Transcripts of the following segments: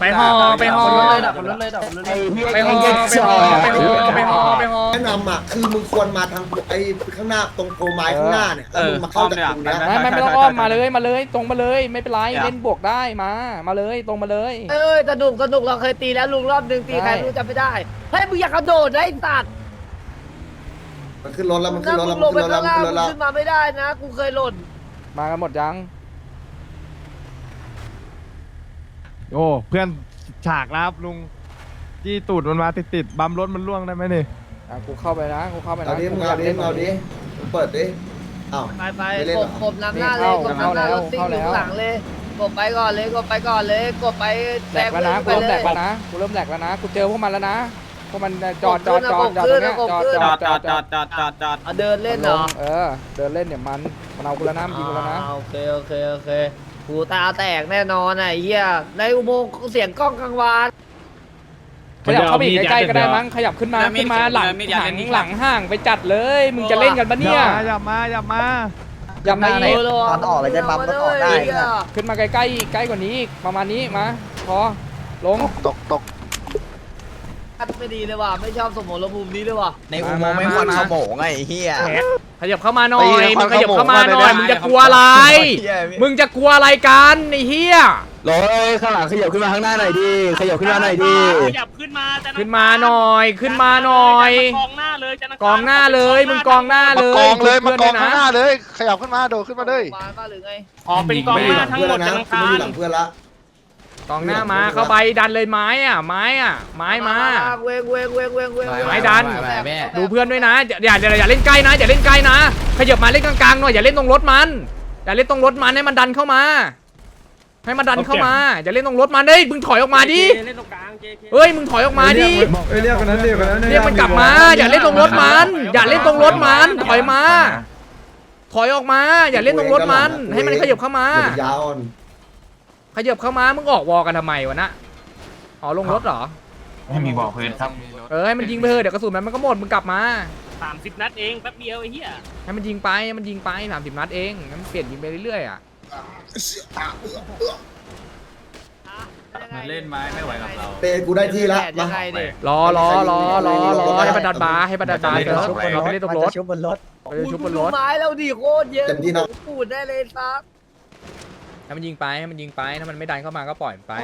ไปห่อไปห่อคนรถเลยดับคนรถเลยดับคนรถเลยไปห่อไปห่อไปห่อไปห่อไปห่อแนะนำอะคือมึงควรมาทางไอ้ข้างหน้าตรงโพไม้ข้างหน้าเนี่ยแล้วมึงมาเข้าจากตรงเนี้ยไม่ไม่ไม่ต้องอ้อมมาเลยมาเลย ตรงมาเลยไม่เป็นไรเล่นบวกได้มา มาเลยตรงมาเลยเอ้ยสนุกสนุกเราเคยตีแล้วลุงรอบหนึ่งตีใครใช่รู้จำไม่ได้เฮ้ยมึงอยากกระโดดได้สัตว์มันขึ้นรถแล้วมันขึ้ถ้านรถมึแล้วงมันลงขึ้ไปนรถแล้วมันขึ้นรถแล้วข้างล่างมึงขึ้นมาไม่ได้นะกูเคยหล่นมากันหมดยัง โอ้เพื่อนฉากนะครับลุงจี้ตูดมันมาติดติดๆบัมรถมันล่วงได้ไหมนี่อะกูเข้าไปนะกูเข้าไปนะเอาดิมึงเอาดิมึงเอาดิมึงเปิดดิอ้าว ไปไปไม่เล่นกเหรบอกบนำหน้าเลยกบนำหน้ารถซิ่งอยู่ข้างหลังเลยกบไปก่อนเลยกบไปก่อนเลยกบไปแหลกแล้วนะกูไปเริ่มเลแหลยกแล้วนะกูเริ่มแหลกแล้วนะกูเจอพวกมันแล้วนะพวกมันจอดจอดจอดจอดตรงเนี้ยจอดจอดจอดจอดจอดจอดจอดเอาเดินเล่นเหรอเออเดินเล่นเนี่ยมันมันเอากูแล้วนะมันยิงกูแล้วนะ อ่าโอเคโอเคโอเค กูตาแตกแน่นอนไอ้เหี้ยในอุโมงค์เสียงกล้องกลางวาน ขยับเข้าไปอีกใกล้ๆก็ได้มั้งขยับขึ้นมาขึ้นมาหลังหลังหลังห่างไปจัดเลย มึงจะเล่นกันปะเนี่ยอย่ามาอย่ามาอย่ามาอีกตอนออกเลยได้บัมก็ออกได้ ขึ้นมาใกล้ๆอีกใกล้กว่านี้อีกประมาณนี้มาพอลง ไม่ดีเลยว่ะ ไม่ชอบสมรภูมินี้เลยว่ะ ในอุโมงค์ไม่ควันขโมงไงไอ้เฮียขยับเข้ามาหน่อยตีให้มึงขยับเข้ามาหน่อยความมึงจะกลัวอะไร มึงจะกลัวอะไรกันไอ้เหี้ยรถข้างหลังขยับขึ้นมาข้างหน้าหน่อยดิขยับขึ้นมาหน่อยดิขยับขึ้นมาจะขึ้นมาหน่อยขึ้นมาหน่อยกองหน้าเลยจะกองหน้าเลยมึงกองหน้าเลยกองเลยมากองพื่ข้างหน้าเลย ขยับขึ้นมาโดดขึ้นมาเลยมาบ้าหรือไงอ๋อเป็นกองหน้าทั้งหมดนะจะนังกูคาไม่อยู่รหลังเพื่อนละ กองหน้ามาเข้าไปดันเลยไม้อะไม้อะไม้มา เวงเวงเวงเวงเวงไม้ดันดูเพื่อนด้วยนะอย่าอย่าอย่าอย่าเล่นใกล้นะอย่าเล่นใกล้นะขยับมาเล่นกลางๆหน่อยอย่าเล่นตรงรถมันอย่าเล่นตรงรถมันให้มันดันเข้ามา ให้มันดันเข้ามาอย่าเล่นตรงรถมันเฮ้ยมึงถอยออกมาดิเล่นตรงกลางเจเคเฮ้ยมึงถอยออกมาดิเรียกคนนั้นเรียกคนนั้นเรียกมันกลับมา อย่าเล่นตรงรถมัน อย่าเล่นตรงรถมันถอยมา ถอยออกมา อย่าเล่นตรงรถมัน ให้มันขยับเข้ามาอย่าไปยาวอ่อนข ยับเข้ามา มึงออกวอกันทำไมวะนะอ๋อลงรถเหรอ ไม่มีบอกพื้นครับ เออให้มันยิงไปเถอะเดี๋ยวกระสุนมันมันก็หมดมึงกลับมา สามสิบนัดเองแป๊บเดียวไอ้เหี้ยให้มันยิงไปให้มันยิงไปสามสิบนัดเองงั้นมันเปลี่ยนยิงไปเรื่อยๆอะ มันเล่นไม้ไม่ไหวกับเรา เตะกูได้ที่ละยัมางไงดิรอรอรอรอรอให้บันดันบาร์ให้บันดันบาร์เถอะเราไปเล่นตรงรถชุบบนรถไปชุบบนรถ ไม้เราดีโคตรเยอะปูดได้เลยซับ ให้มันยิงไปให้มันยิงไปถ้ามันไม่ดันเข้ามาก็ปล่อยมันไป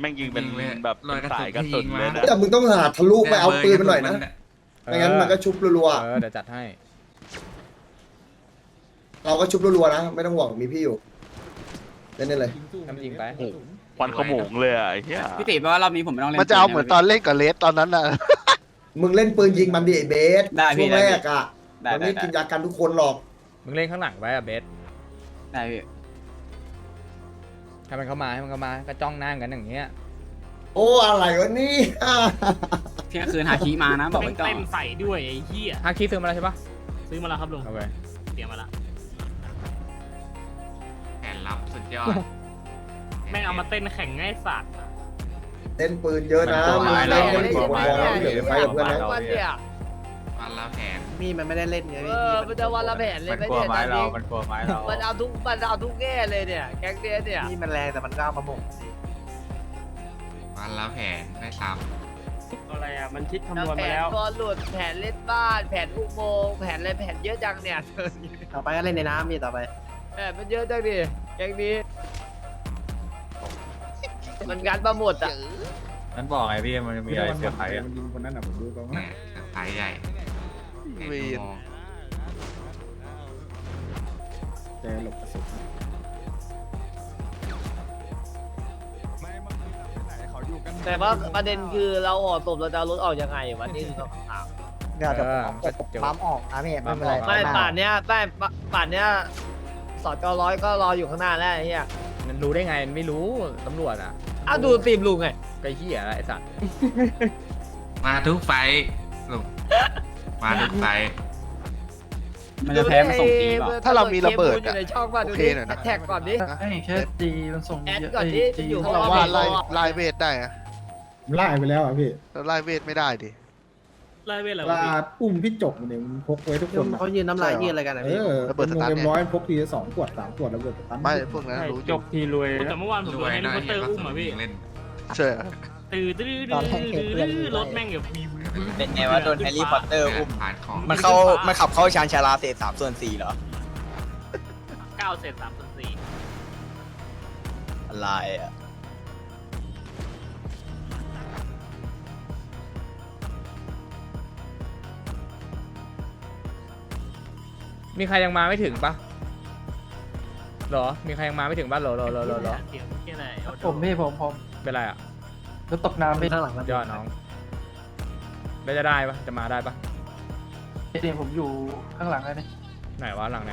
แม่งยิงเป็นแบบลอยกระสุนสายกระสุนเลยนะแต่มึงต้องหาทะลุไปเอาปืนมันหน่อยนะไม่งั้นมันก็ชุบรัวเออเดี๋ยวจัดให้ ๆเราก็ชุบรัวๆนะ ไม่ต้องห่วงมีพี่อยู่เล่นได้เลยให้มันยิงไป ควันขโมงเลยอะไอ้เหี้ยพี่ติแปลว่ารอบนี้ผมไม่ต้องเล่น มันจะเอาเหมือนตอนเล่นกับเลสตอนนั้นน่ะ มึงเล่นปืนยิงมันดิไอ้เบสได้พี่ช่วงแรกอะได้มันได้ไม่ได้กินยากันทุกคนหรอกมึงเล่นข้างหลังไว้อะเบสได้พี่ ให้มันเข้ามาให้มันเข้ามาก็จ้องหน้ากันอย่างเงี้ยโอ้อะไรวะนี่เที่ยงคืนหาคีมานะบอกไว้ก่อนเต็มใส่ด้วยไอ้เหี้ยฮาคิซื้อมาแล้วใช่ปะซื้อมาแล้วครับลุงโอเคเตรียมมาแล้วแผนลับสุดยอดแม่งเอามาเต้นแข่งง่ายสัตว์เล่นปืนเยอะนะมันกลัวมึงไม้เล่นเรากันไม่ถูกคนนะเดี๋ยวไปไฟกับเพื่อนนะวันเนี่ยวันละแผน มีมันไม่ได้เล่นไงเออมันจะวันละแผนเลยมันไม่กลัวใช่ไม้ตอนเรา นี้มันกลัวไม้เรา มันเอาทุกมันเอาทุกแง่เลยเนี่ย แก๊งเดียเนี่ย มีมันแรงแต่มันก้าวมาหมกวันละแผนไม่ซ้อะไรอะ มันคิดคำนแล้ววณแผมานแล้วบอลหลุดแผนเล่นบ้าน แผนอุโมงค์แผนอะไรแผนเยอะจังเนี่ย ต่อไปก็เล่นในน้ำมีต่อไปแผนมันเยอะจังดิแก๊งนี้ มันงัดมาหมดอะำนั้นบอกไงพี่มันมีอะไรเซอร์ไพรส์อะยิงคนนั้นอะผมดูตรงเนี่ยเซอร์ไพรส์ใหญ่ แผนอุโมงค์แต่หลบกระสุนแต่ว่าประเด็นคือเราออกศพเราจะเอารถออกยังไงวะนี่คือคำถามเดี๋ยวเอเดี๋ยวอก็เดี๋ยวปั๊มออกนะพี่ไม่เป็นไรไม่ป่านเนี้ยไม่ป่านเนี้ยสอดเก้าร้อยก็รออยู่ข้างหน้าแล้วไอ้เหี้ยมันรู้ได้ไงมันไม่รู้ตำรวจอะอ้าวดูตีมลุงไงไอ้เหี้ยอะไรไอ้สัตว์ มาทุกไฟท์ลุง มาทุกไฟท์มันจะแพ้มาส่งทีป่ะถ้าเรามีระเบิดอยู่อะในช่องป่ะโอดูเคดิหน่อยนะ แท็กก่อนดิแค่ตีมันส่งแอดก่อนดิจะอยู่ ถ้าเราว่าไล่ไล่เวทได้อะไล่ไปแล้วอะพี่เราไล่เวทไม่ได้ดิ ไล่เวทอะไรลาวะพี่อุ้มพี่จบเนี่ยมันพกไว้ทุกคนอะเขายืนน้ำลายยืนอะไรกันนะเอพี่อเป็นวงเต็มร้อยพกทีละสองขวดสามขวดแล้วเบิดตันไม่พวกนั้นรู้อจยู่บทีรวยแต่เมื่อวานผมรโดวนยเฮหน่ลิอยคอปเตอร์ก็อุ้มอะพี่เล่นใช่ตื้อตื้อตื้อรถแม่งแบบมี เป็นไงวะโดนแฮร์รี่พอตเตอร์อุ้ม ผ่านของมันเข้า มันขับเข้าชานชาลาเศษสามส่วนสี่เหรอ เก้าเศษสามส่วนสี่อะไรอะ มีใครยังมาไม่ถึงปะหรอ มีใครยังมาไม่ถึงปะหรอหรอหรอหรอหรอเสียงแค่ไหนผมพี่ผมผมเป็นไรอะรถตกน้ำพี่ข้างหลังยอดน้อง แล้วจะได้ปะจะมาได้ปะเดี๋ยวผมอยู่ข้างหลังเลยนี่ไหนวะหลังไหน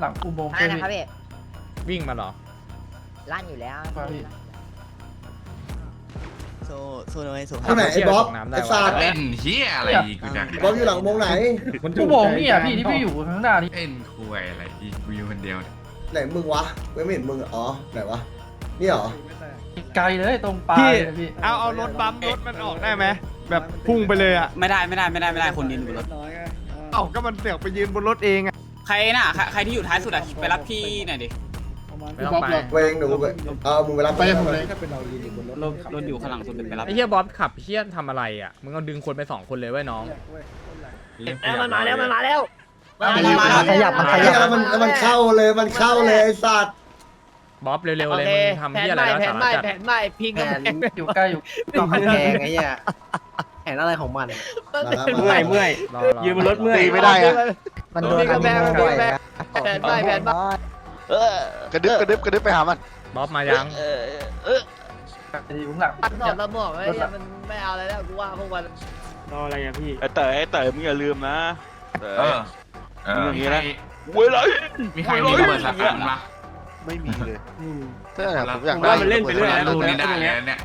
หลังอุโมงค์อะไรใช่นะครับพี่พี่วิ่งมาเหรอ ลั่นอยู่แล้วครับพี่สู้สู้หน่อยสู้ข้างไหนไอ้บ๊อบไอ้สัตว์เล่นเฮียอะไรอีกกูอยากบ๊อบอยู่หลังวงไหน อุโมงค์นี่อะพี่ที่พี่อยู่ข้างหน้านี่เล่นคุยอะไรอีกกูอยู่คนเดียวเนี่ยไหนมึงวะกูไม่เห็นมึงอ๋อไหนวะนี่เหรอไกลเลยตรงปลายพี่เลยพี่ เอาเอารถบัมป์รถมันออกได้ไหม แบบพุ่งไปเลยอะไม่ได้ไม่ได้ไม่ได้ไม่ได้คนยืนอยู่บนรถเอ้าก็มันเสือกไปยืนบนรถเองอะใครน่ะใครใครที่อยู่ท้ายสุดอะไปรับพี่หน่อยดิไม่ต้องไป เวงหนูไปเอามึงไปรับไปผมเลยรถรถอยู่ข้างหลังสุดไปรับ ไอ้เฮียบ๊อบขับเฮียทำอะไรอะ มึงเอาดึงคนไปสองคนเลยเว้ยน้อง มันมาแล้วมันมาแล้วขยับมันขไอ้ยัเหี้ยบแล้วมันแล้วมันเข้าเลยมันเข้าเลยไอ้สัตว์ บ๊อบเร็วโอๆเลยเคมึงทำแผเฮีนยอะใหไรม่แล้วแผสานใหม่ระจัดแผนใหม่พิงแผแผนนอยู่ใกล้อยู่กองแพงไอ้เหี้ยแผนอะไรของมันเมื่อยเมื่อยรอรอยืนบนรถเมื่อยตีไม่ได้อะมันโดนกระแบงมันโดนกระแบงแผนใหม่แผนใหม่กระดึบกระดึบกระดึบไปหามันบ๊อบมายังอยู่ข้างหลังปัดถอดระหมวกไว้มันไม่เอาอะไรแล้วกูว่าพวกมันรออะไรอะพี่ไอ้เต๋อไอ้เต๋อมึงอย่าลืมนะเต๋เอออเอออย่างงี้มีใครนะเว้ยไรมีใครมีระเบิดสักอันปะ ไม่มีเลยถ้าผมอยากผมได้ว่ามันเล่นไปเรื่อย ลูกนี้ได้เลยเนี่ย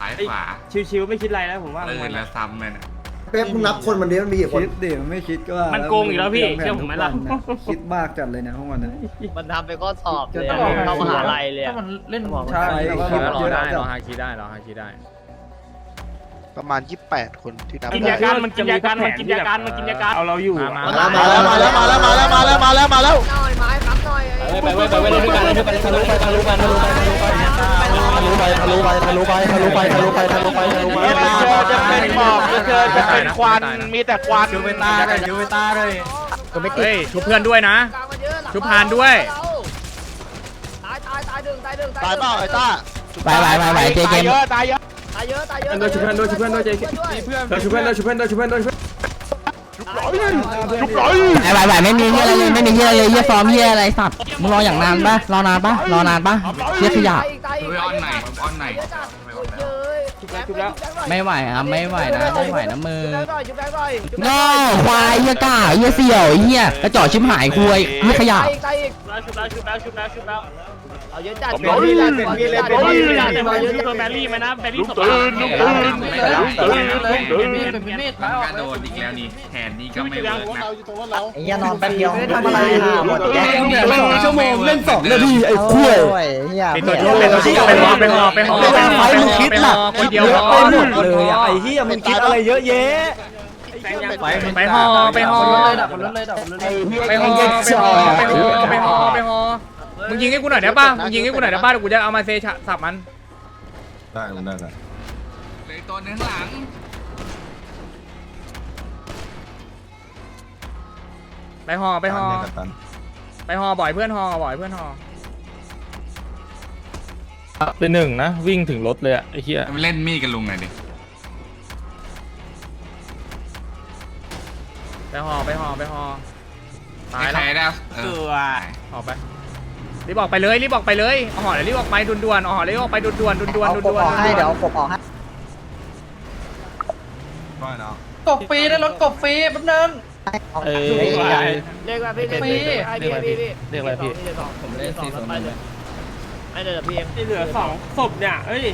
ซ้ายขวาชิวๆไม่คิดอะไรแล้วผมว่า เลยมันแล้วซ้ำเลยเนี่ยเป๊ปมึงนับคนมันนี้มันมีกี่คนมันโกงอีกแล้วพี่เชื่อผมไหมล่ะ คิดมากจัดเลยนะห้องวันนั้น มันทำไปข้อสอบเลยถ้าบอกเข้ามหาลัยเลยถ้ามันเล่นช้าเอเราอก็ รอได้รอฮาคิได้รอฮาคิได้ ประมาณ 28 คนที่นับกินยาการมันกินยาการมันกินยาการมันกินยาการเอาเราอยู่มามา มาแล้วมาแล้วมาแล้วมาแล้วมาแล้วมาแล้วมาแล้ว ไปไปไปไปเปไปด้วยไปนเล่ไปไวยกันทะลุไปทะลุกันทะลุปไปทะลุไปทะลุไปทะลุไปทะลุไปทะลุไปทะลุไปทะลุไปจะไป็ไปมอกเไปจะไป็ไปวันมีแต่ควันยูเวไปาเลยยูเวไปาเลยก็ไม่ติดชุบเพื่อนด้วยนะ ชุปพานด้วยตายไปยตายไปงตายไปงตายไปล่าไอ้ต้าไปไปไปไปเจเกมตายเยอะตายไปอะตายเยอะตายไปอะไปวยชุบเพื่อนด้วยชุบเพื่อนด้วยเจเกมเพื่อนด้วยชุบเพื่อนไปวยชุบเพื่อนด้วยชุบเพื่อนด้วย ไปไปไปไม่มีเฮียอะไรเลยไม่มีเฮียอะไรเลยเฮียฟอร์มเฮียอะไรสัตว์มึงรออย่างนานปะรอนานปะรอนานปะเฮียขยะดูออนไหนออนไหนไม่ไหวครับไม่ไหวนะไม่ไหวนะมือน้อควายเฮียก้าเฮียเสี่ยวเฮียกระจอกชิบหายคุยเฮียขยะตายอีกตายอีกชุบแล้วชุบแล้วชุบแล้วชุบแล้ว เยอะจัดเอาเยอะจัดเอาเยอะจัดเอาเยอะจัดเอาเยอะจัดตัวแบลลี่ไหมนะแบลลี่สบายลุกตื่นลุกตื่นลุกตื่นลุกตื่นเป็นมีดแล้วกตื่นดอีกตื่นนี่แผนนี้ก็ไม่เวิร์กนะไอ้ยานอนแป๊บเดียตื่นด้ทำอะไรนะหมดแก๊งตื่นโมงเล่นตื่นาทีไอ้คุ้ยเป็นตัวเป็นตัวเป็นรอเป็นรอเป็นรอเป็นรอไฟมึงนตื่นักคิดเยอะไปหมดเลยไอ้เหี้ยมึงคิดอตื่นยอะแยะไปหอไปหอไปหอไปหอไปหอไปหอ มึงยิงให้กูหน่อยได้ป่ะมึงยิงให้กูหน่อยได้ป่ะเดี๋ยวกูจะเอามาเซชะสับมันเลยตัวนึงหลังไปหอไปหอไปหอบ่อยเพื่อนหอบ่อยเพื่อนหอเป็นหนึ่งนะ วิ่งถึงรถเลยอะไอ้เหี้ย ไปเล่นมีดกับลุงหน่อยดิไปหอไปหอไปหอตายใคแล้รวได้เอตัอวออกไป รีบออกไปเลยรีบออกไปเลยเอาหอเดี๋ยวรีบออกไปด่วนๆเอาหอเดี๋ยวรีบออกไปด่วนๆด่วนๆด่วนๆให้เดี๋ยวกบออกให้กบฟรีได้รถกบฟรีแป๊บนึง เออ เรียกว่าพี่เรียกพี่เรียกพี่พี่เรียกอะไรพี่เรียกสองผมเรียกสองแล้วไปเลยไม่เลยพี่เองที่เหลือสองศพเนี่ยเอ้ย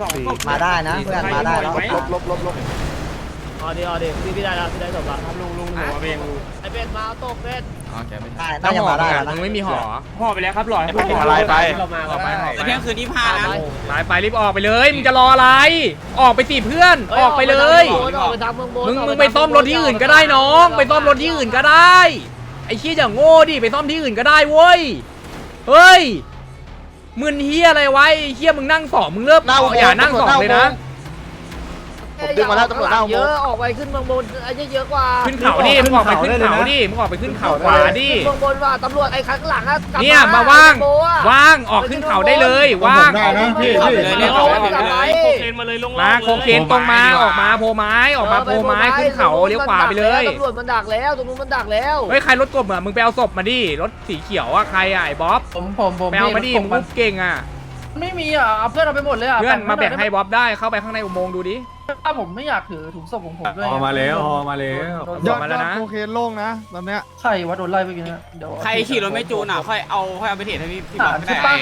สองศพมาได้นะเพื่อนมาได้แล้วลบลบลบลบอ๋อดีอ๋อดีพี่พี่ได้แล้วพี่ได้จบแล้วลุงลุงหัวเบงไอเป็ดมาตกเป็ด ได้น่าจะมาได้แล้วมึนะงไม่มีหอห่อไปแล้วครับหล่อให้พวกอะไรไปเรามาออกไปออกแต่ไปเที่ยงคืนที่พานะไปไปรีบออกไปเลยมึงจะรออะไร ออกไปสิเพื่อนออกไปเลยออกไปทางเมืองบนมึงมึงไปซ่อมรถที่อื่นก็ได้น้อง ไปซ่อมรถที่อื่นก็ได้ไอ้เชี่ยอย่างโง่ดิไปซ่อมที่อื่นก็ได้เว้ยเฮ้ยมึนเฮียอะไรวะไอ้เฮียมึงนั่งสองมึงเลิกหน้าอุโมงค์อย่านั่งสองตำรวจเลยนะ ผมดึงมาแล้วตำรวจหน้าอุโมงค์เยอะออกไปขึ้นเมืองบนไอ้เหี้ยเยอะกว่าขึ้นเขาดิมึงออกไปขึ้นเขาดิมึงออกไปขึ้นเขาขวาดิเมืองบนว่าตำรวจไอ้ข้างหลังอะกลับเนี่ยมาว่างโบอะว่างออกขึ้นเขาได้เลยว่าง ได้นะพี่ขับพี่ไปเลยโบเลย กลับไปโคเคนมาเลยลงมาโคเคนตรงมาออกมาโพไม้ออกมาโพไม้ขึ้นเขาเลี้ยวขวาไปเลยตำรวจมันดักแล้วตรงนู้นมันดักแล้วเฮ้ยใครรถกบอะมึงไปเอาศพมาดิรถสีเขียวอะใครอะไอ้บ๊อบผมผมผมไปเอามาดิผมึงรูปเก่งอะไม่มีอะเอาเพื่อนเอาไปหมดเลยอะเพื่อนมาแบ่งได้ให้บ๊อบได้เข้าไปข้างในอุโมงค์ดูดิ ถ้าผมไม่อยากถือถุงศพของผมด้วยฮอมาแล้วฮอมาแล้วโดนยโดอนดมาแล้วยอนะดโอเคโล่งนะตอนเนี้ยใครวะโดนไล่ไปกินนะเดี๋ยวใครขี่รถไม่จูนอะค่อยเอาค่อยเอาไปเทรดให้พี่พี่บหาอกไม่ใช่ได้ปะ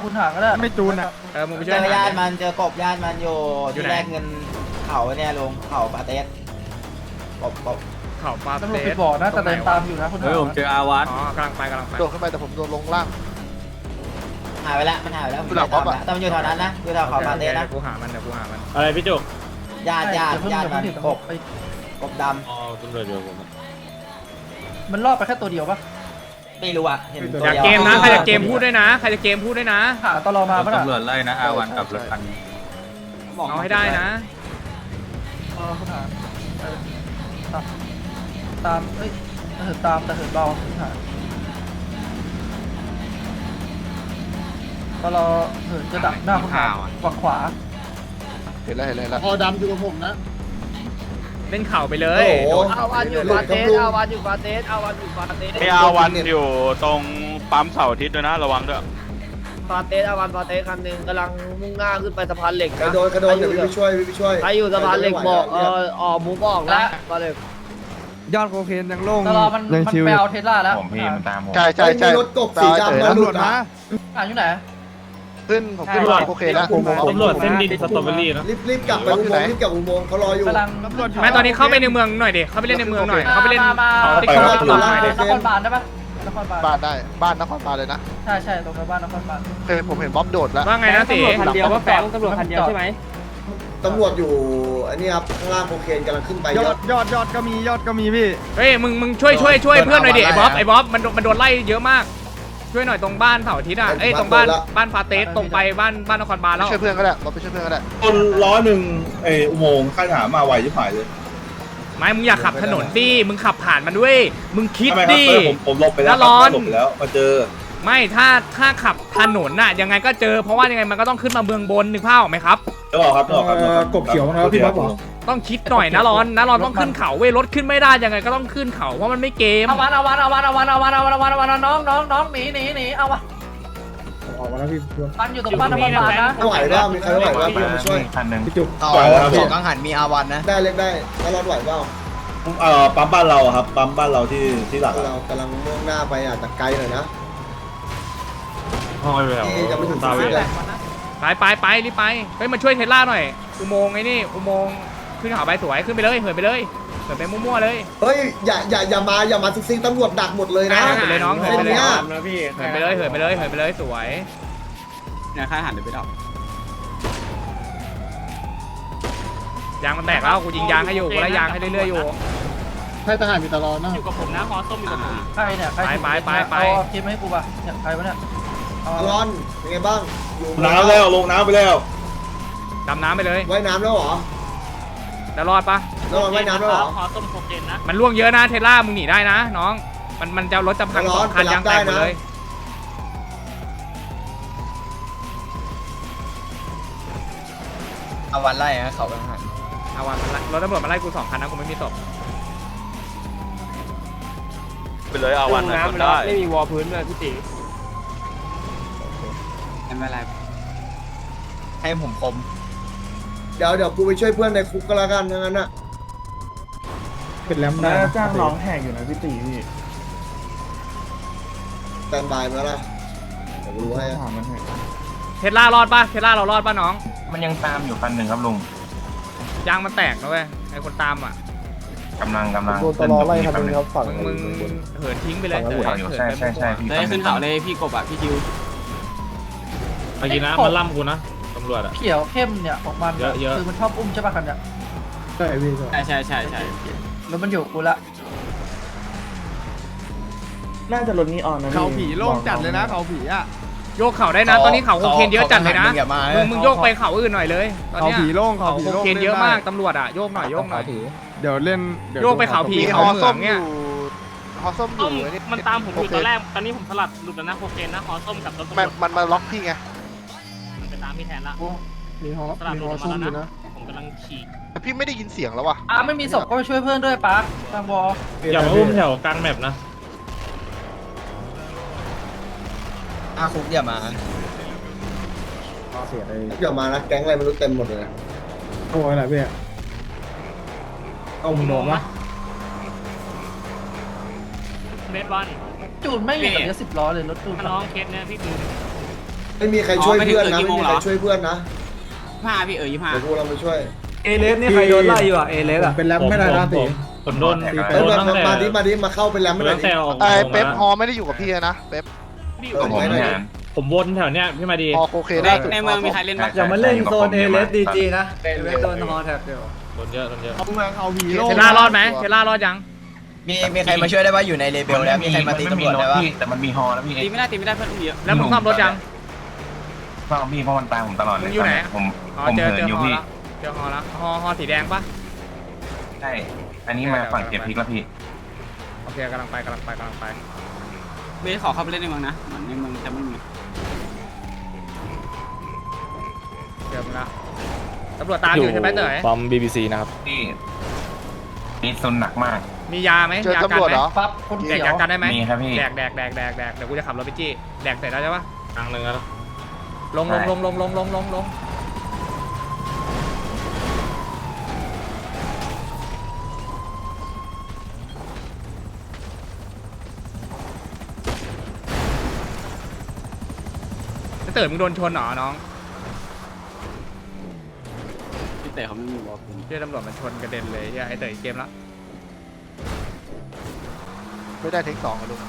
คุณหาก็ได้ไม่จูนอะเออมึงไปเจช่วยอหาญาดิติมันเจอกบญาติมันอยู่อยู่ที่ไหนแรกเงินเขาเนี่ยลงเขาปาเตสกบกบเขาปลาตำรวจเตปิสดบ่อนะแต่เดินตามอยู่นะคุณหาอาวัตอ๋อกำลังไปกำลังไปโดดขึ้นไปแต่ผมโดนลงล่าง หายไปแล้วมันหายไปแล้วอยู่หลังบ๊อบอะแต่มันอยู่แถวนั้นนะอยู่แถวเขาปาเตสนะเดี๋ยวกูหามันเดี๋ยวกูหามันอะไรพี่จุกญาติญาติเพิ่งญาติเดี๋ยวมัเพิ่นงถึงกบไปกบดอ๋อตำรวจอยู่ผมมันรอดไปแค่ตัวเดียวปะำไม่รู้อะเห็นตัวอยากเดียวเกมนะใครจะเกมพูดด้วยนะใครจะเกมพูดด้วยนะหาตลอมาปะน่ะตำรวจไล่นะอาวันกับรถคันเอาให้ได้นะเออคุณหาเออตามตามเอ้ยแต่เหินตามแต่เหินเบาคุณหา ตลอเหินจะดักหน้าคุณหาฝั่งขวาเห็นแล้วเห็นแล้วเห็นแล้วพอดำอยู่กับผมนะเล่นเข่าไปเลยโอ้โหเอาวันอยู่ปาเตสเอาวันอยู่ปาเตสเอาวันอยู่ปาเตสไออาวันอยู่ตรงปั๊มเสาร์อาทิตย์ด้วยนะระวังด้วยปาเตสเอาวันปาเตสคันหนึ่งกำลังมุ่งหน้าขึ้นไปสะพานเหล็กกระนะโดดกระโดดเดี๋ยวพี่ไปช่วยพี่ไปช่วยใครอยู่สะพานเหล็กบอกเออออกมุกออกนะสะพานเหล็กยอดโคเคนยังโล่งตลอมันยังมันชิวไปอยู่เอาเทสลาแล้วใช่ใช่ใช่มีรถกบสีดำมาตำหรลุวดจมามาอ่านอยู่ไหน ขึ้นผมขึ้นโอเคแล้วตำรวจเส้นดินสตรอเบอรี่นะ รีบรีบกลับไปอุโมงค์รีบกลับอุโมงค์เขารออยู่ กำลังแม่ตอนนี้เข้าไปในเมืองหน่อยดิเข้าไปเล่นในเมืองหน่อย เข้าไปเล่นมามาเอาติ๊กต็อกติ๊กต็อกหน่อยดินครบาลได้ปะนครบาลบ้านได้บ้านนครบาลเลยนะใช่ใช่ตรงกับบ้านนครบาลเคยผมเห็นบ๊อบโดดแล้วว่าไงนะตีคันเดียวว่าแฟงตำรวจคันเดียวใช่ไหมตำรวจอยู่อันนี้ครับข้างล่างโคเคนกำลังขึ้นไปยเยออะดยอดยอดก็มียอดก็มีพี่ เฮ้ยมึงมึงช่วยช่วยช่วยเพื่อนหน่อยดิไอ้บ๊อบเอามาไอ้บ๊อบมันโดนมันโดนไล่เยอะมาก ช่วยหน่อยตรงบ้านเสาร์อาทิตย์อะไอ้เอ้ยบ๊อบตรงบ้านโดนละบ้านฟาเตสตรงไปบ้านบ้านนครบาลไปแล้ว ช่วยเพื่อนก็ได้บ๊อบไปช่วยเพื่อนก็ได้ คนร้อยหนึ่งไออุโมงค์ข้างหามาไวชิบหายเลยไม่มึงอย่าขับถนนดิ มึงขับผ่านมันด้วย มึงคิดทำไมครับดิ เออผมผมหลบไปแล้วน่าร้อน หลบไปแล้วมาเจอ ไม่ถ้าถ้าขับถนนน่ะยังไงก็เจอเพราะว่ายังไงมันก็ต้องขึ้นมาเมืองบนนึกภาพออกไหมครับ แล้วบอกครับแล้วบอกครับแล้วบอกครับกบเขียวนะครับพี่บ๊อบเหรอ ต้องคิดหน่อยนะร้อนนะร้อนต้องขึ้นเขาเว้ยรถขึ้นไม่ได้ยังไงก็ต้องขึ้นเขาเพราะมันไม่เกมเอาวันเอาวันเอาวันเอาวันเอาวันเอาวันเอาวันเอาวันน้องน้องน้องหนีหนีหนีเอาวะออกมาแล้วพี่ปันอยู่ตรงบ้านนครบาลนะไม่ไหวแล้วมีใครไม่ไหวบ้างพี่มาช่วยพี่จุกไหวแล้วครับพี่กังหันมีอาวันนะได้เล็กได้แล้วรอดไหวเปล่าเอ่อปั๊มบ้านเราอะครับปั๊มบ้านเราที่ที่หลักอะเรากำลังมุ่งหน้าไปอะแต่ไกลหน่อยนะห้อยไปแล้วที่จะไม่ถึงสุดเลยไปไปไปรีบไปเฮ้ยมาช่วยเทสลาหน่อยอุโมงค์ไอ้นี่อุโมงค์ ขึ้นเขาไปสวยขึ้นไปเลยเหินไปเลยเหินไปมั่วๆเลยเฮ้ยอย่าอย่าอย่ามาอย่ามาซิงๆตำรวจดักหมดเลยนะเหินไปเลยน้องเหินไปเลยเส้นเนี้ยนะพี่เหินไปเลยเหินไปเลยเหินไปเลยสวยเนี่ยค่ายหันเดี๋ยวไปดอกยางมันแตกแล้วกูยิงยางให้อยู่กูไล่ยางให้เรื่อยๆอยู่ให้ทหารมีตลอดนะอยู่กับผมนะฮอส้มอยู่กับผมใครเนี่ยใครไปไปไปเอาคลิปมาให้กูป่ะเนี่ยใครวะเนี่ยเอาตลอนเป็นไงบ้างอยู่น้ำแล้วลงน้ำไปแล้วดำน้ำไปเลยว่ายน้ำแล้วเหรอ แล้วรอดปะตลอนว่ายน้ำแล้วเหรอฮอส้มโคเคนนะมันล่วงเยอะนะเทสลามึงหนีได้นะน้อง มันมันจะรถจะพังสองคันยางแตกหมดเลยอาวันไล่นะเขากังหันเอาว่ะมันไล่รถตำรวจมาไล่กูสองคันนะกูไม่มีศพไปเลยเอาวันน้ำแล้วไม่มีวอลพื้นเลยพี่ตีไม่เป็นไรให้ผมคม เดี๋ยวเดี๋ยวกูไปช่วยเพื่อนในคุกก็แล้วกันทั้งนั้นน่ะเป็นแล้วนะจ้างน้องแหกอยู่นะพี่ตีพี่แตนบายมาละเดี๋ยวกูรู้ให้เทสลารอดปะเทสลาเรารอดปะน้อง มันยังตามอยู่คันหนึ่งครับลุงยางมันแตกนะเว้ยไอคนตามอะ กำลังกำลังโดนตลอไล่คันนึงครับฝั่งมึงมึงเหินทิ้งไปเลยฝั่งเหินนั้นอยู่เหินใช่ไปใช่ใช่พี่เลยขึ้นเขาเลยพี่กบอะพี่คิวเมื่อกี้นะมันล่ำกูนะตำรวจอะเขียวเข้มเนี่ยของมันเยอะเยอะคือมันชอบอุ้มใช่ป่ะคันเนี่ยใช่พี่ใช่ใช่ใช่ใช่ใช่แล้วมันอยู่กูละเขาผีโล่งจัดเลยนะเขาผีอะโยกเข่าได้นะ ตอนนี้เข่าโคเคนเยอะจัดเลยนะอย่ามามึงมึงโยกไปเข่าอื่นหน่อยเลยตอนเขาเนี้ยผีโล่งเขาเข่าผีโคโล่งเคนเยอะล่ได้มากตำรวจอะโยกหน่อยโยกหน่อย เดี๋ยวเล่นดี๋วโยกไปเขาผี มีเขาฮอเหมืส้อมงอเนี่ยยู่ฮอส้มอยู่นี่มันตามผมอยู่โเคตอนแรก ตอนนี้ผมสลัดหลุดแล้วนะโคเคนนะฮอส้มกับรถตำรมันวจมันมาล็อกพี่ไง มันไปตามพี่แทนละ มีฮอสลัดมีหลุฮดอออกส้มามอแล้วยู่นะนะผมกำลังฉีกแต่พี่ไม่ได้ยินเสียงแล้วว่ะอะไม่มีศพก็ไปช่วยเพื่อนด้วยปาร์คทางวอลอย่ามาอุ้มแถวกลางแมปนะอาคุกอย่ามาเดี๋ยวมานะแก๊งอะไรไม่รู้เต็มหมดเลยนะโอ้ยแหละพี่เอามึงโดนปะเบสบอลจูนไม่มีแบบนี้สิบล้อเลยรถจูนถ้าน้องเคสเนี่ยพี่คือ ไม่มีใครช่วยเพื่อนนะไม่มีใครช่วยเพื่อนนะห้าพี่เอ๋ยยี่ห้าเดี๋ยวกูเราไปช่วยเอเลสนี่ใครโดนไล่อยู่อะเอเลสอะเป็นแรมไม่ได้นะสิผมโดนเอ้ยมามาดิมาดิมาเข้าเป็นแรมไม่ได้ตั้งดิแต่ออกไอ้เป๊ปฮอไม่ได้อยู่กับพี่นะเป๊ปพี่เออไหนไหนผมวนแถวเนี้ยพี่มาดีฮอโอเคในได้ในเมืองมีใครเล่นบ้างอย่ามาเล่นโซนเอเลสดีจีนะเอเลสโดนฮอแท็บเดียวโดนเยอะโดนเยอะเอาเมืองเอาผีโล่งเทล่ารอดไหมเทล่ารอดยังมีมีใครมาช่วยได้ว่าอยู่ในเลเบลแล้วมีใครมาตีตำรวจได้ว่าแต่มันมีฮอแล้วพี่ตีไม่ได้ตีไม่ได้เพื่อนอุ้มเยอะแล้วมึงซ่อมรถยัง ฟังพี่เพราะมันตามผมตลอดมึงอยู่ไหนผมอ๋อผมเจอเหิเจอนอยู่ฮอพี่แล้วเจอฮอแล้วฮอฮอสีแดงปะ ใช่ อันนี้มาฝั่งเก็บพริกแล้วพี่ โอเคกำลังไปกำลังไปกำลังไปเบสขอเข้าไปเล่นในเมืองนะเหมือนในเมืองจะไม่มีเจอมึงละตำรวจตามอยู่ใช่ไหมเต๋อปั๊ม BBC นะครับ พี่นี่ซนหนักมาก มียาไหมเจอยากัตำรวจไหมเหรอปั๊บคนแดเขีกยยาวกันได้ไหมมีครับพี่ แดกแดกแดกแดกแดกเดี๋ยวกูจะขับรถไปจี้แดกเสร็จแล้วใช่ปะกลางหนึ่งแล้ว ลงลงลงลงลงลงลงลงเต๋อมึงโดนชนเหรอน้องพี่เต๋อเขาไม่มีบอกผมเชื่อตำรวจมันชนกระเด็นเลยเหี้ยไอ้เต๋ออีกเกมแล้วไม่ได้เทคสองอะลุง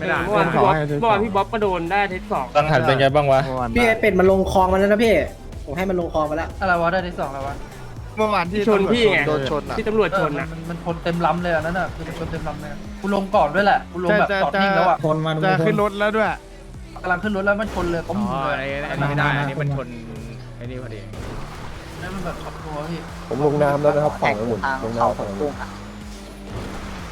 ไม่ได้ เมื่อวานพี่บ๊อบเมื่อวานพี่บ๊อบก็โดนได้เทคสองตั้งหันเป็นไงบ้างวะ พี่ไอเป็ดมันลงคลองมาแล้วนะพี่ผมให้มันลงคลองมาแล้วอะไรวะได้ที่สองแล้ววะเมื่อวานที่ชนพี่ไงโดนชนอะที่ตำรวจชนเอออะ มันมันชนเต็มลำเลยอันนั้นอะคือมันชนเต็มลำเลยกูลงก่อนด้วยแหละกูลงแบบจอดนิ่งแล้วอะคนมันจะขึ้นรถแล้วด้วยกำลังขึ้นรถแล้วมันชนเลยก็อ๋มึองเลยไอ้ไอ้นี่ไม่ได้อันนี้มันชนไอ้นี่พอดีนั่นมันแบบขับตัวพี่ผมลงน้ำแล้วนะครับฝั่งองุ่นลงน้ำฝั่งองุ่น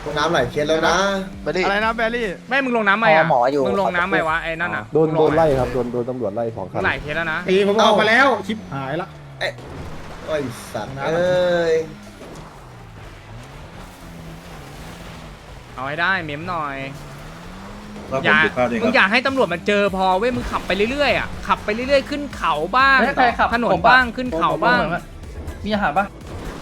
ลงน้ำหลายเคสแล้วนะไม่ได้อะไรนะแบรี่แม่มึงลงน้ำไหมอะมึงลงน้ำไหมวะไอ้นั่นอะโดนโดนไล่ครับโดนโดนตำรวจไล่สองคัน หลายเคสแล้วนะตีผมออกมาแล้วชิปหายละไอ้สัตว์เอ้ยเอาให้ได้เมมหน่อยแล้วอผมย่าผิดพลาดเองมึงคอรับย่าให้ตำรวจมันเจอพอเว้ยมึงขับไปเรื่อยๆอะขับไปเรื่อยๆขึ้นเขาบ้างไม่ใครขับถนนผมอะบ้างขึ้นเขาบ้างผมอะมีอาหารปะ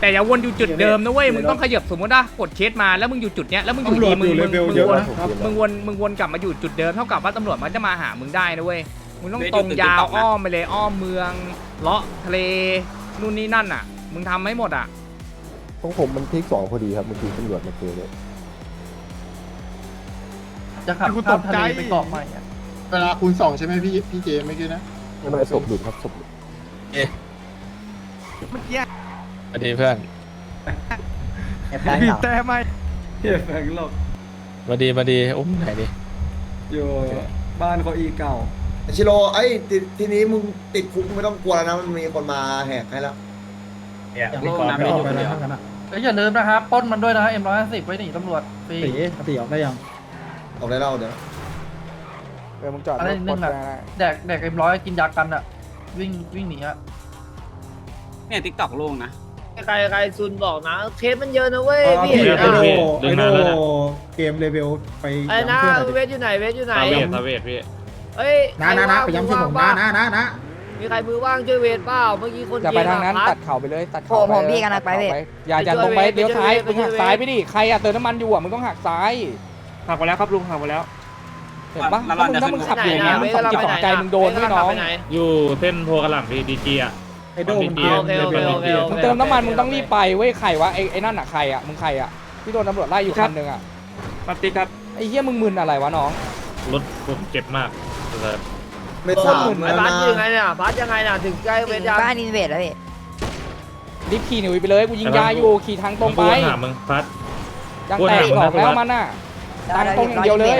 แต่อย่าวนอยู่จุดเดิมนะเว้ยมึงต้องขยับสมมติว่ากดเคสมาแล้วมึงอยู่จุดเนี้ยแล้วมึงอยู่ดีมึงมึงมึงวนมึงวนมึงวนกลับมาอยู่จุดเดิมเท่ากับว่าตำรวจมันจะมาหามึงได้นะเว้ยมึงต้องตรงยาวอ้อมไปเลยอ้อมเมืองเลาะทะเลนู่นนี่นั่นอะ มึงทำให้หมดอะของผมมันทิกสองพอดีครับมันคือตำรวจมาเจอเลยจะขับกูตข้ามกทะใจเลไปเกาะใหม่อะเวลาคูณสองใช่ไหมพี่พี่เจไม่กี่นะไม่ไม่ศพหลุดครับศพหลุดเมื่อกี้ สวัสดีเพื่อนบีบแต่ไม่พี่แฟงหลบมาดีมาดีอุ้มไหนดิอยู่บ้านเขาอีเก่า ชิโร่ไอ้ยทีทีนี้มึงติดคุกไม่ต้องกลัวแล้วนะ มันมีคนมาแหกให้แล้วโลกน้ำไม่อยู่คนเดียวเอ้ยอย่าลืมนะครับปล้นมันด้วยนะ M150 ไว้หนีตำรวจฟรี ตีตีออกได้ยังออกได้แล้วเดี๋ยวเออมึงจอดอะไรนึงอะแดกแดก M100 กินยากันอะวิ่งวิ่งหนีอะเนี่ยทิกตอกโล่งนะ ใครใครซุนบอกนะเคสมันเยอะนะเว้ยพี่เยเห็อะนพี่นะดึงนานแล้วเนี่ยเกมเลเวลไปไอ้นะเวทอยู่ไหนเวทอยู่ไหนตาเวทตาเวทพี่เฮ้ยนะนะนะไปย้ำชื่อผมนะนะนะนะมีใครมือว่างช่วยเวทเปล่าเมื่อกี้คนอย่าไปทางนั้นพัตัดดเข่าไปเลยตัดผเข่ามผมพี่กันนะไปเว้ยอย่าอย่าไปช่วยตรงไปเว้ยเลี้ยวซ้ายไปมึงช่วยหักเว้ยซ้ายไปดิใครอะเติมน้ำมันอยู่อะมึงต้องหักซ้ายหักไปแล้วครับลุงหักไปแล้วเห็นปะถ้ามึงถ้ามึงขับอยู่อย่างเงี้ยมึงสองจิตสองใจมึงโดนด้วยน้องอยู่เส้นโพกระหล่ำพี่ดีจีอะ ไอ้โดมดีจีโอเคโอเคโอเคโอเคมึงเติมน้ำมันมึงต้องรีบไปเว้ยใครวะไอ้ไอ้นั่นอะใครอะมึงใครอะที่โดนตำรวจไล่อยู่คันหนึ่งอะมาติครับไอ้เหี้ยมึงมึนอะไรวะน้องรถผมเจ็บมากเลยไม่สามไอ้แล้วพัดนะยังไงเนี่ยพัดยังไงน่ะถึงใกล้เวถึทงยังบ้านอินเวดแล้วพี่รีบขี่หนีไปเลยกูยิงยาอยู่ขี่ทางตรงไปกูวนหามึงพัดยังแตกหลอกแล้วมันอะทางตรงอย่างเดียวเลย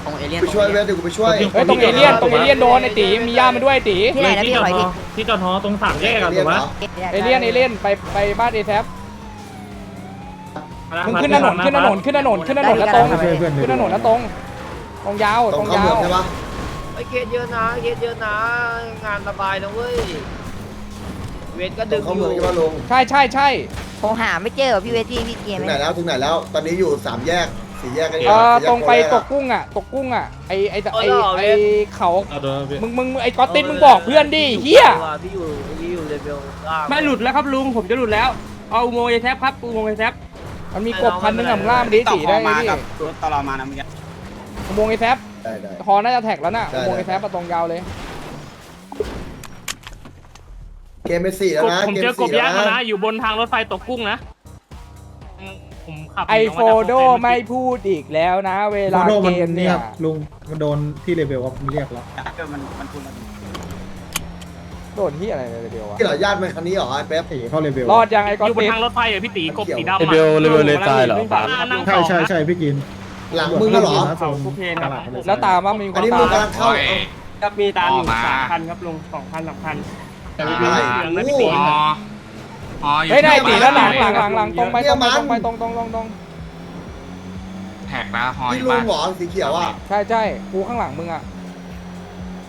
รของเอเลี่ยนไปช่วยเว้ยเดี๋ยวกูไปช่วยเฮ้ยตรงเอเลี่ยนตรงเอเลี่ยนโดนไอ้ตีมีย่ามาด้วยไอ้ตีที่ไหนนะพี่จอหอยดดิฮอที่จอดฮอตรงสามแยกอะถูกไหมเอเลี่ยนเอเลี่ยนไปไปบ้านเอแซฟมึงขึ้นถนนขึ้นถนนขึ้นถนนขึ้นถนนแล้วตรงขึ้นถนนแล้วตรงตรงยาวตตรรงงเข้ายาเมืองวใช่ปะไอ้เคสเยอะนะเคสเยอะนะงานระบายนะเว้ยเวทก็ตรดึงงเข้าอเมืยู่องใช่ปะลุงใช่ใช่ใช่ผมหาไม่เจอพี่เวทีพี่เกถึมงไหนแล้วถึงไหนแล้ว ตอนนี้อยู่สามแยก สี่แยกกันอยู่เออสี่แยกตรงไปโคตราชกกุ้งอะ ตกกุ้งอะไอไอไอไอเขา เอาโดนพี่มึงมึงมึงไอ้ก๊อตตินมึงบอกเพื่อนดิเฮียพี่อยู่พี่อยู่เลเวลล่างไม่หลุดแล้วครับลุงผมจะหลุดแล้ว เอาอุโมงค์ไอแทบครับอุโมงค์ไอแทบมันมีกบพันหนึงอะมึงล่ามันดิตีได้ไหมพี่รถตลอมานะเมื่อกี้อุโมงค์ไอแซฟได้ได้ ฮอน่าจะแท็กแล้วน่ะได้ อุโมงค์ไอแซฟมาตรงยาวเลยเกมเป็นสี่แล้วนะผมเกมเจอกบสี่แล้ย่างวมานะนะ อยู่บนทางรถไฟตกกุ้งนะ ผมขับไอโฟโดไม่พูดอีกแล้วนะ เวลาเกมเนี่ยลุงมันโดนที่เลเวลครับมันเรียกแล้วมันมันคุณโดนที่อะไรเลยเดียววะที่เหรอญาติมันคันนี้เหรอไอ้เป๊ปเข้าเลเวลรอดยังไอ้ก๊อตอยู่บนตินทางรถไฟอะพี่ตีกบสีดำเลเวลเลเวลเลนซ้ายเหรอนั่งสองนะพี่กิน หลังมึงก็เหรอเขาคุเพนครับแล้วตามว่ามีคอันนนี้ตามึมงกำลังเข้าโอ้ยเอาครับมีตามอยู่ออกมาสามพันครับลุงสองพันสามพันอ่าเหลืองนะพี่ตีฮ อฮออยู่เฮ้ยได้ตีแล้วหลังที่หลังหลังหลังตรงไปตรงไปตรงไปตรงตรงตรงตรงแท็กนะฮออที่ยู่ลุบ้างนหรอสีเขียวอะ ใช่ใช่กูข้างหลังมึงอะ